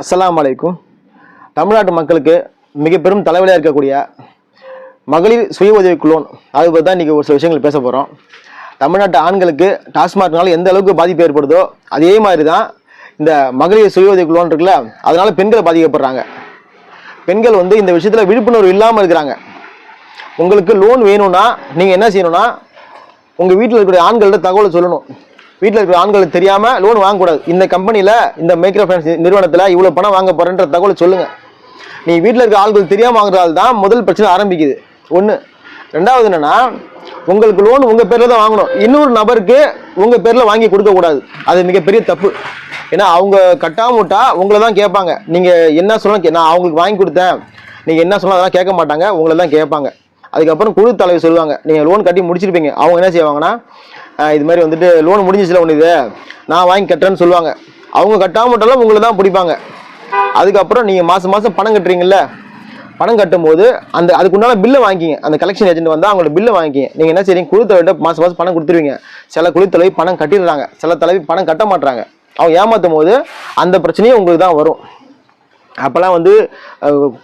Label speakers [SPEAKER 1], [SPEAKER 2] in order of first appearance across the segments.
[SPEAKER 1] அஸ்லாம் வலைக்கும் தமிழ்நாட்டு மக்களுக்கு மிக பெரும் தலைவலியாக இருக்கக்கூடிய மகளிர் சுய உதவிக் லோன் அதை பற்றி தான் இன்றைக்கி ஒரு சில விஷயங்கள் பேச போகிறோம் தமிழ்நாட்டு ஆண்களுக்கு டாஸ்மார்க்னால எந்த அளவுக்கு பாதிப்பு ஏற்படுதோ அதே மாதிரி தான் இந்த மகளிர் சுய உதவிக் லோன் இருக்குல்ல அதனால் பெண்கள் பாதிக்கப்படுறாங்க. பெண்கள் வந்து இந்த விஷயத்தில் விழிப்புணர்வு இல்லாமல் இருக்கிறாங்க. உங்களுக்கு லோன் வேணும்னா நீங்கள் என்ன செய்யணும்னா உங்கள் வீட்டில் இருக்கிற ஆண்கள்கிட்ட தகவலை சொல்லணும். வீட்டில் இருக்கிற ஆண்களுக்கு தெரியாமல் லோன் வாங்கக்கூடாது. இந்த கம்பெனியில் இந்த மைக்ரோ ஃபைனான்ஸ் நிறுவனத்தில் இவ்வளோ பணம் வாங்க போகிறேன்ற தகவலை சொல்லுங்கள் நீ வீட்டில் இருக்கிற ஆள்கள் தெரியாமல் வாங்குறதால தான் முதல் பிரச்சனை ஆரம்பிக்குது. ஒன்று ரெண்டாவது என்னென்னா உங்களுக்கு லோன் உங்கள் பேரில் தான் வாங்கணும். இன்னொரு நபருக்கு உங்கள் பேரில் வாங்கி கொடுக்கக்கூடாது. அது மிகப்பெரிய தப்பு. ஏன்னா அவங்க கட்டாமட்டா உங்களை தான் கேட்பாங்க. நீங்கள் என்ன சொல்ல நான் அவங்களுக்கு வாங்கி கொடுத்தேன். நீங்கள் என்ன சொன்னா அதெல்லாம் கேட்க மாட்டாங்க. உங்களை தான் கேட்பாங்க. அதுக்கப்புறம் குழு தலைவர் சொல்லுவாங்க. நீங்கள் லோன் கட்டி முடிச்சிருப்பீங்க. அவங்க என்ன செய்வாங்கன்னா இது மாதிரி வந்துட்டு லோன் முடிஞ்சிச்சுல ஒன்று இது? நான் வாங்கி கட்டுறேன்னு சொல்லுவாங்க. அவங்க கட்டாம மட்டும் உங்களை தான் பிடிப்பாங்க. அதுக்கப்புறம் நீங்கள் மாதம் மாதம் பணம் கட்டுறீங்கல்ல? பணம் கட்டும்போது அந்த அதுக்குண்டான பில்லை வாங்கிக்கிங்க அந்த கலெக்ஷன் ஏஜென்ட் வந்து அவங்களோட பில்லை வாங்கிக்கிங்க நீங்கள் என்ன செய்றீங்க? குழு மாதம் மாதம் பணம் கொடுத்துருவீங்க. சில குழுத்தலைவி பணம் கட்டிடுறாங்க. சில தலைவி பணம் கட்ட மாட்டுறாங்க அவங்க ஏமாற்றும் போது அந்த பிரச்சனையும் உங்களுக்கு தான் வரும். அப்போல்லாம் வந்து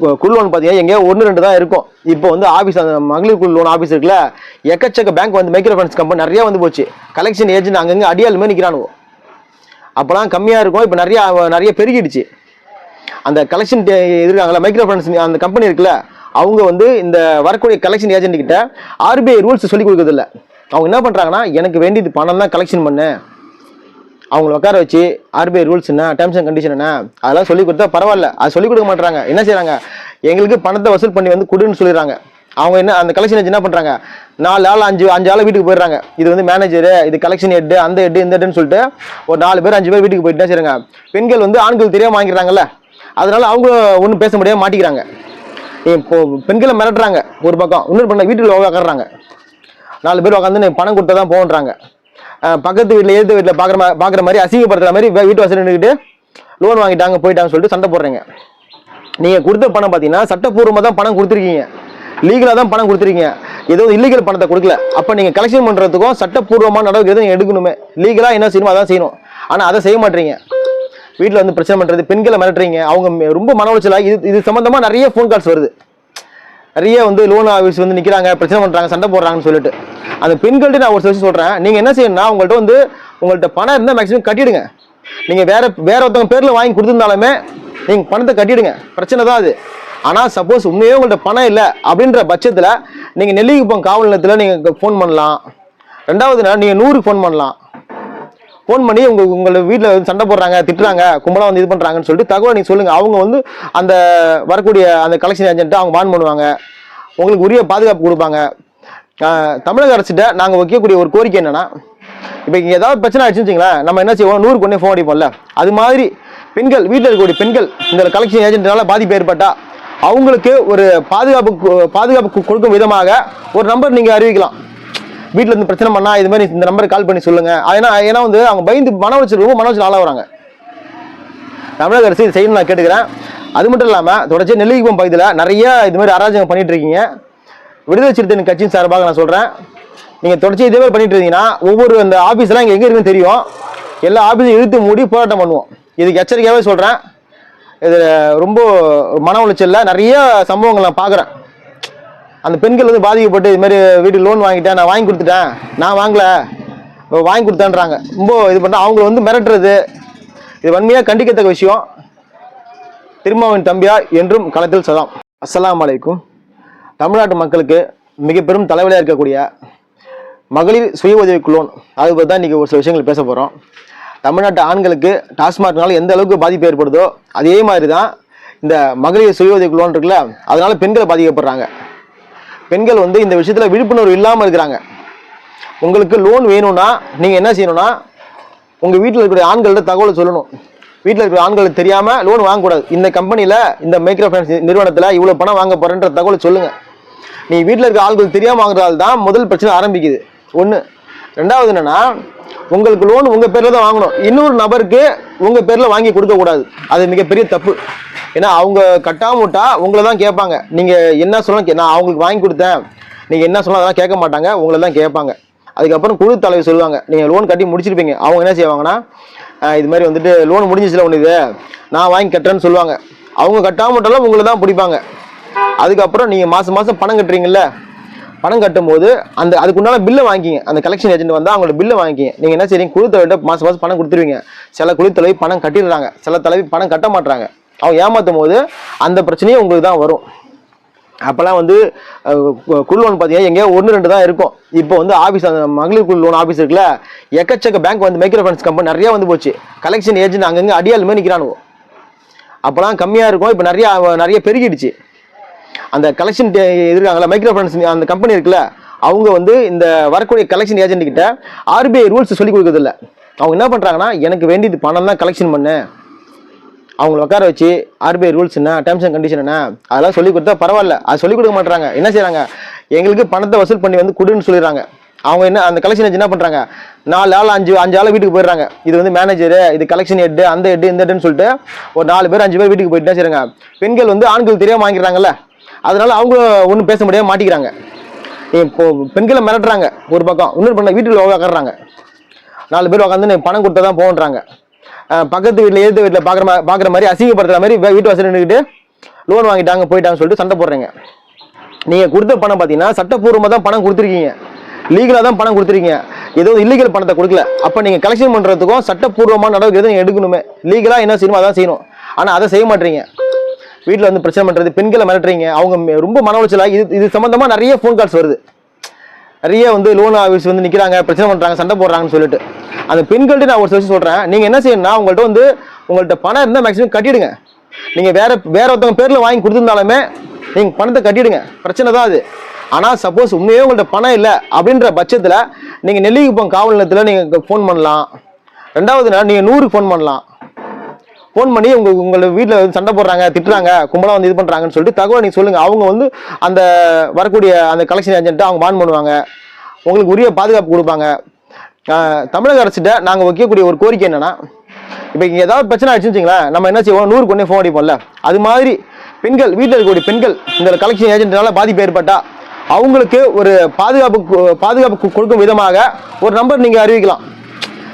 [SPEAKER 1] கு- குழு லோன் பார்த்தீங்கன்னா எங்கேயோ ஒன்று ரெண்டு தான் இருக்கும். இப்போ வந்து ஆஃபீஸ் அந்த மகளிர் குழு லோன் ஆஃபீஸ் இருக்குல்ல எக்கச்சக்க பேங்க் வந்து மைக்ரோ ஃபைனான்ஸ் கம்பெனி நிறையா வந்து போச்சு. கலெக்ஷன் ஏஜென்ட் அங்கங்கே அடியால் மாதிரி நிற்கிறானுவோ அப்போலாம் கம்மியாக இருக்கும். இப்போ நிறைய நிறைய பெருகிடுச்சு. அந்த கலெக்ஷன் இருக்காங்களா மைக்ரோ ஃபைனான்ஸ் அந்த கம்பெனி இருக்குல்ல அவங்க வந்து இந்த வரக்கூடிய கலெக்ஷன் ஏஜென்ட் கிட்ட ஆர்பிஐ ரூல்ஸ் சொல்லி கொடுக்கறதில்ல. அவங்க என்ன பண்ணுறாங்கன்னா எனக்கு வேண்டியது பணம் தான் கலெக்ஷன் பண்ணேன். அவங்கள உட்கார வச்சு ஆர்பிஐ ரூல்ஸ் என்ன டேர்ம்ஸ் அண்ட் கண்டிஷன் என்ன அதெல்லாம் சொல்லி கொடுத்தா பரவாயில்ல. அது சொல்லி கொடுக்க மாட்டாங்க என்ன செய்கிறாங்க எங்களுக்கு பணத்தை வசூல் பண்ணி வந்து கொடுன்னு சொல்லிடுறாங்க. அவங்க என்ன அந்த கலெக்ஷன் என்ன பண்ணுறாங்க நாலு ஆள் அஞ்சு அஞ்சு ஆள் வீட்டுக்கு போயிடுறாங்க. இது வந்து மேனேஜரு இது கலெக்ஷன் ஹெட்டு அந்த ஹெட்டு இந்த ஹெட்டுன்னு சொல்லிட்டு ஒரு நாலு பேர் அஞ்சு பேர் வீட்டுக்கு போயிட்டு என்ன செய்றாங்க? பெண்கள் வந்து ஆண்கள் தெரியாம வாங்கிக்கிறாங்கல்ல அதனால அவங்க ஒன்றும் பேச முடியாம மாட்டிக்கிறாங்க. இப்போ பெண்களை மிரட்டுறாங்க ஒரு பக்கம். இன்னொரு பண்ண வீட்டில் உட்காடுறாங்க நாலு பேர் உட்காந்து பணம் கொடுத்தா தான் போகன்றாங்க பக்கத்து வீட்டில் எதிர்த்து வீட்டில் பார்க்குற மாதிரி பார்க்குற மாதிரி அசிங்கப்படுத்துற மாதிரி வீட்டு வசதி நின்றுக்கிட்டு லோன் வாங்கிட்டாங்க போயிட்டாங்கன்னு சொல்லிட்டு சண்டை போடுறீங்க. நீங்கள் கொடுத்த பணம் பார்த்தீங்கன்னா சட்டப்பூர்வமாக தான் பணம் கொடுத்துருக்கீங்க. லீகலாக தான் பணம் கொடுத்துருக்கீங்க. ஏதோ இல்லீகல் பணத்தை கொடுக்கல. அப்போ நீங்கள் கலெக்ஷன் பண்ணுறதுக்கும் சட்டப்பூர்வமான நடவடிக்கை எதுவும் எடுக்கணுமே. லீகலாக என்ன செய்யணுமோ அதான் செய்யணும். ஆனால் அதை செய்ய மாட்டீங்க. வீட்டில் வந்து பிரச்சனை பண்ணுறது பெண்களை மிரட்டுறீங்க. அவங்க ரொம்ப மன உளைச்சலாக இது இது சம்மந்தமாக நிறைய ஃபோன் கால்ஸ் வருது. நிறைய வந்து லோன் ஆஃபீஸ் வந்து நிற்கிறாங்க பிரச்சனை பண்ணுறாங்க சண்டை போடுறாங்கன்னு சொல்லிட்டு. அந்த பெண்கள்ட்ட நான் ஒரு சில விஷயம் சொல்கிறேன் நீங்கள் என்ன செய்யணும்னா உங்கள்கிட்ட வந்து உங்கள்கிட்ட பணம் இருந்தால் மேக்ஸிமம் கட்டிடுங்க. நீங்கள் வேற வேற ஒருத்தவங்க பேரில் வாங்கி கொடுத்துருந்தாலுமே நீங்கள் பணத்தை கட்டிடுங்க. பிரச்சனை தான் அது. ஆனால் சப்போஸ் உண்மையே உங்கள்கிட்ட பணம் இல்லை அப்படின்ற பட்சத்தில் நீங்கள் நெல்லிக்குப்பம் காவல் நிலையத்தில் நீங்கள் ஃபோன் பண்ணலாம். ரெண்டாவது நாள் நீங்கள் நூறுக்கு ஃபோன் பண்ணலாம். ஃபோன் பண்ணி உங்க உங்களை வீட்டில் வந்து சண்டை போடுறாங்க திட்டுறாங்க கும்பலாக வந்து இது பண்ணுறாங்கன்னு சொல்லிட்டு தகவல் நீங்கள் சொல்லுங்கள் அவங்க வந்து அந்த வரக்கூடிய அந்த கலெக்ஷன் ஏஜென்ட்டை அவங்க வான் பண்ணுவாங்க. உங்களுக்கு உரிய பாதுகாப்பு கொடுப்பாங்க. தமிழக அரசிட்ட நாங்கள் வைக்கக்கூடிய ஒரு கோரிக்கை என்னன்னா இப்போ இங்கே ஏதாவது பிரச்சனை ஆயிடுச்சுன்னு வச்சுங்களேன் நம்ம என்ன செய்வோம்? நூறு கொண்டே ஃபோன் அடிப்போம்ல. அது மாதிரி பெண்கள் வீட்டில் இருக்கக்கூடிய பெண்கள் இந்த கலெக்ஷன் ஏஜென்ட்னால பாதிப்பு ஏற்பட்டா அவங்களுக்கு ஒரு பாதுகாப்பு பாதுகாப்பு கொடுக்கும் விதமாக ஒரு நம்பர் நீங்கள் அறிவிக்கலாம். வீட்டில் இருந்து பிரச்சனை பண்ணா இது மாதிரி இந்த நம்பருக்கு கால் பண்ணி சொல்லுங்க. ஏன்னா ஏன்னா வந்து அவங்க பயந்து மன உளைச்சல் ரொம்ப மன உளைச்சல் ஆளாகிறாங்க தமிழக அரசு இது செய்யணும்னு நான் கேட்டுக்கிறேன். அது மட்டும் இல்லாமல் தொடர்ச்சி நெல்லிக்குப்பம் பகுதியில் நிறைய இது மாதிரி அராஜகம் பண்ணிட்டு இருக்கீங்க. விடுதலை சிறுத்தைகள் கட்சியின் சார்பாக நான் சொல்கிறேன் நீங்கள் தொடர்ச்சி இதே மாதிரி பண்ணிட்டு இருந்தீங்கன்னா ஒவ்வொரு அந்த ஆஃபீஸ்லாம் இங்கே எங்கே இருக்குன்னு தெரியும். எல்லா ஆஃபீஸையும் இழுத்து மூடி போராட்டம் பண்ணுவோம். இதுக்கு எச்சரிக்கையாகவே சொல்கிறேன் இது ரொம்ப மன உளைச்சலில் நிறைய சம்பவங்கள் நான் பார்க்குறேன். அந்த பெண்கள் வந்து பாதிக்கப்பட்டு இதுமாரி வீடு வீட்டுக்கு லோன் வாங்கிட்டேன் நான் வாங்கி கொடுத்துட்டேன். நான் வாங்கலை. வாங்கி கொடுத்தேன்றாங்க. ரொம்ப இது பண்ண அவங்கள வந்து மிரட்டுறது. இது வன்மையாக கண்டிக்கத்தக்க விஷயம். திருமாவின் தம்பியா என்றும் களத்தில் சதாம். அஸ்லாம் அலைக்கும். தமிழ்நாட்டு மக்களுக்கு மிக பெரும் தலைவலியாக இருக்கக்கூடிய மகளிர் சுய உதவிக் லோன் அதை பற்றி தான் இன்றைக்கி ஒரு சில விஷயங்கள் பேச போகிறோம் தமிழ்நாட்டு ஆண்களுக்கு டாஸ்மாக்னால எந்த அளவுக்கு பாதிப்பு ஏற்படுதோ அதே மாதிரி தான் இந்த மகளிர் சுய உதவிக் லோன் இருக்குல்ல அதனால் பெண்களை பாதிக்கப்படுறாங்க. பெண்கள் வந்து இந்த விஷயத்தில் விழிப்புணர்வு இல்லாமல் இருக்கிறாங்க. உங்களுக்கு லோன் வேணும்னா நீங்கள் என்ன செய்யணும்னா உங்கள் வீட்டில் இருக்கிற ஆண்கள்ட்ட தகவலை சொல்லணும். வீட்டில் இருக்கிற ஆண்களுக்கு தெரியாமல் லோன் வாங்கக்கூடாது. இந்த கம்பெனியில் இந்த மைக்ரோ ஃபைனான்ஸ் நிறுவனத்தில் இவ்வளோ பணம் வாங்க போகிறேன்ற தகவலை சொல்லுங்கள் நீ வீட்டில் இருக்கிற ஆள்கள் தெரியாமல் வாங்குறதால தான் முதல் பிரச்சனை ஆரம்பிக்குது. ஒன்று ரெண்டாவது என்னன்னா உங்களுக்கு லோன் உங்கள் பேரில் தான் வாங்கணும். இன்னொரு நபருக்கு உங்கள் பேரில் வாங்கி கொடுக்கக்கூடாது. அது மிகப்பெரிய தப்பு. ஏன்னா அவங்க கட்டாம விட்டா உங்களை தான் கேட்பாங்க. நீங்கள் என்ன சொல்லணும் நான் அவங்களுக்கு வாங்கி கொடுத்தேன். நீங்கள் என்ன சொன்னா அதெல்லாம் கேட்க மாட்டாங்க. உங்களை தான் கேட்பாங்க. அதுக்கப்புறம் குழு தலைவர் சொல்லுவாங்க நீங்கள் லோன் கட்டி முடிச்சிருப்பீங்க. அவங்க என்ன செய்வாங்கன்னா இது மாதிரி வந்துட்டு லோன் முடிஞ்சிச்சுல ஒன்று இது? நான் வாங்கி கட்டுறேன்னு சொல்லுவாங்க. அவங்க கட்டாம விட்டாலும் உங்களை தான் பிடிப்பாங்க. அதுக்கப்புறம் நீங்கள் மாதம் மாதம் பணம் கட்டுறீங்கல்ல? பணம் கட்டும்போது அந்த அதுக்குண்டான பில்லை வாங்கிங்க அந்த கலெக்ஷன் ஏஜென்ட் வந்தால் அவங்களோட பில்லை வாங்கிங்க நீங்கள் என்ன செய்றீங்க? குழுத்தலைவிட்ட மாதம் மாதம் பணம் கொடுத்துருவீங்க. சில குழுத்தலைவி பணம் கட்டிடுறாங்க. சில தலைவி பணம் கட்ட மாட்டுறாங்க அவங்க ஏமாற்றும் போது அந்த பிரச்சனையும் உங்களுக்கு தான் வரும். அப்போல்லாம் வந்து குழு லோன் பார்த்தீங்கன்னா எங்கேயோ ஒன்று ரெண்டு தான் இருக்கும். இப்போ வந்து ஆஃபீஸ் அந்த மகளிர் குழு லோன் ஆஃபீஸ் இருக்குல்ல எக்கச்சக்க பேங்க் வந்து மைக்ரோ ஃபைனான்ஸ் கம்பெனி நிறையா வந்து போச்சு. கலெக்ஷன் ஏஜென்ட் அங்கங்கே அடியால் நிற்கிறானுவோ அப்போலாம் கம்மியாக இருக்கும். இப்போ நிறையா நிறைய பெருகிடுச்சு. அந்த கலெக்ஷன் இருக்காங்கல்ல மைக்ரோ ஃபைனான்ஸ் அந்த கம்பெனி இருக்குல்ல அவங்க வந்து இந்த வரக்கூடிய கலெக்ஷன் ஏஜென்ட் கிட்ட ஆர்பிஐ ரூல்ஸ் சொல்லி கொடுக்கறதில்ல. அவங்க என்ன பண்ணுறாங்கன்னா எனக்கு வேண்டியது பணம் தான் கலெக்ஷன் பண்ணேன். அவங்கள உட்கார வச்சு ஆர்பிஐ ரூல்ஸ் என்ன டேர்ம்ஸ் அண்ட் கண்டிஷன் என்ன அதெல்லாம் சொல்லி கொடுத்தா பரவாயில்ல. அது சொல்லி கொடுக்க மாட்டாங்க என்ன செய்கிறாங்க எங்களுக்கு பணத்தை வசூல் பண்ணி வந்து கொடுன்னு சொல்லிடுறாங்க. அவங்க என்ன அந்த கலெக்ஷன் என்ன பண்ணுறாங்க நாலு ஆள் அஞ்சு அஞ்சு ஆள் வீட்டுக்கு போயிடுறாங்க. இது வந்து மேனேஜரு இது கலெக்ஷன் ஹெட்டு அந்த ஹெட்டு இந்த ஹெட்டுன்னு சொல்லிட்டு ஒரு நாலு பேர் அஞ்சு பேர் வீட்டுக்கு போயிட்டு தான் செய்கிறாங்க பெண்கள் வந்து ஆண்கள் தெரியாமல் வாங்கிடுறாங்கல்ல அதனால அவங்க ஒன்றும் பேச முடியாம மாட்டிக்கிறாங்க. இப்போ பெண்களை மிரட்டுறாங்க ஒரு பக்கம். இன்னொரு பண்ண வீட்டுக்குள்ள உட்காடுறாங்க நாலு பேர் உட்காந்து பணம் கொடுத்தா தான் போகன்றாங்க பக்கத்து வீட்டில் எழுத்து வீட்டில் பார்க்குற மாதிரி பார்க்குற மாதிரி அசிங்கப்படுத்துகிற மாதிரி வீட்டு வசதி நின்றுக்கிட்டு லோன் வாங்கிட்டாங்க போயிட்டாங்கன்னு சொல்லிட்டு சண்டை போடுறீங்க. நீங்கள் கொடுத்த பணம் பார்த்தீங்கன்னா சட்டப்பூர்வமாக தான் பணம் கொடுத்துருக்கீங்க. லீகலாக தான் பணம் கொடுத்துருக்கீங்க. ஏதோ இல்லீகல் பணத்தை கொடுக்கல. அப்போ நீங்கள் கலெக்ஷன் பண்ணுறதுக்கும் சட்டப்பூர்வமான நடவடிக்கை எதுவும் எடுக்கணுமே. லீகலாக என்ன செய்யணுமோ அதான் செய்யணும். ஆனால் அதை செய்ய மாட்டீங்க. வீட்டில் வந்து பிரச்சனை பண்ணுறது பெண்களை மிரட்டுறீங்க. அவங்க ரொம்ப மன உளைச்சலாக இது இது சம்மந்தமாக நிறைய ஃபோன் கால்ஸ் வருது. நிறைய வந்து லோன் ஆஃபீஸ் வந்து நிற்கிறாங்க பிரச்சனை பண்ணுறாங்க சண்டை போடுறாங்கன்னு சொல்லிட்டு. அந்த பெண்கள்ட்ட நான் ஒரு விஷயம் சொல்கிறேன் நீங்கள் என்ன செய்யணும்னா உங்கள்கிட்ட வந்து உங்கள்கிட்ட பணம் இருந்தால் மேக்ஸிமம் கட்டிடுங்க. நீங்கள் வேற வேற ஒருத்தவங்க பேரில் வாங்கி கொடுத்துருந்தாலுமே நீங்கள் பணத்தை கட்டிடுங்க. பிரச்சனை தான் அது. ஆனால் சப்போஸ் உண்மையே உங்கள்கிட்ட பணம் இல்லை அப்படின்ற பட்சத்தில் நீங்கள் நெல்லிக்குப்பம் காவல் நிலையத்தில் நீங்கள் ஃபோன் பண்ணலாம். ரெண்டாவது நாள் நீங்கள் நூறுக்கு ஃபோன் பண்ணலாம். ஃபோன் பண்ணி உங்க உங்களை வீட்டில் வந்து சண்டை போடுறாங்க திட்டுறாங்க கும்பலாக வந்து இது பண்ணுறாங்கன்னு சொல்லிட்டு தகவல் நீங்கள் சொல்லுங்கள் அவங்க வந்து அந்த வரக்கூடிய அந்த கலெக்ஷன் ஏஜென்ட்டை அவங்க வான் பண்ணுவாங்க. உங்களுக்கு உரிய பாதுகாப்பு கொடுப்பாங்க. தமிழக அரசிட்ட நாங்கள் வைக்கக்கூடிய ஒரு கோரிக்கை என்னென்னா இப்போ இங்கே ஏதாவது பிரச்சனை ஆயிடுச்சுன்னு வச்சுங்களேன் நம்ம என்ன செய்வோம்? நூறு கொண்டே ஃபோன் அடிப்போம்ல. அது மாதிரி பெண்கள் வீட்டில் இருக்கக்கூடிய பெண்கள் இந்த கலெக்ஷன் ஏஜென்ட்னால பாதிப்பு ஏற்பட்டால் அவங்களுக்கு ஒரு பாதுகாப்பு பாதுகாப்பு கொடுக்கும் விதமாக ஒரு நம்பர் நீங்கள் அறிவிக்கலாம்.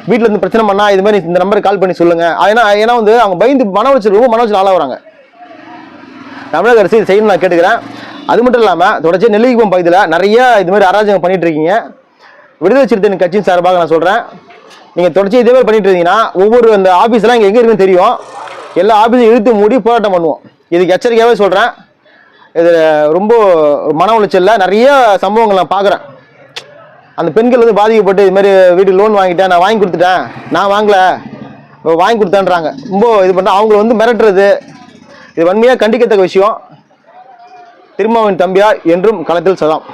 [SPEAKER 1] வீட்டில் இருந்து பிரச்சனை பண்ணா இது மாதிரி இந்த நம்பருக்கு கால் பண்ணி சொல்லுங்க. ஏன்னா ஏன்னா வந்து அவங்க பயந்து மன உளைச்சல் ரொம்ப மன உளைச்சல் ஆளாகிறாங்க தமிழக அரசு இது செய்யணும்னு நான் கேட்டுக்கிறேன். அது மட்டும் இல்லாமல் தொடர்ச்சி நெல்லிக்குப்பம் பகுதியில் நிறைய இது மாதிரி அராஜகம் பண்ணிட்டு இருக்கீங்க. விடுதலை சிறுத்தைகள் கட்சியின் சார்பாக நான் சொல்கிறேன் நீங்கள் தொடர்ச்சி இதே மாதிரி பண்ணிட்டு இருந்தீங்கன்னா ஒவ்வொரு அந்த ஆஃபீஸ்லாம் இங்கே எங்கே இருக்குன்னு தெரியும். எல்லா ஆஃபீஸையும் இழுத்து மூடி போராட்டம் பண்ணுவோம். இதுக்கு எச்சரிக்கையாகவே சொல்கிறேன் இது ரொம்ப மன உளைச்சலில் நிறைய சம்பவங்கள் நான் பார்க்குறேன் அந்த பெண்கள் வந்து பாதிக்கப்பட்டு இது மாதிரி வீட்டுக்கு லோன் வாங்கிட்டேன் நான் வாங்கி கொடுத்துட்டேன். நான் வாங்கல. வாங்கி கொடுத்தேன்றாங்க. ரொம்ப இது பண்ணால் அவங்கள வந்து மிரட்டுறது. இது வன்மையாக கண்டிக்கத்தக்க விஷயம். திருமாவின் தம்பியார் என்றும் களத்தில் சதாம்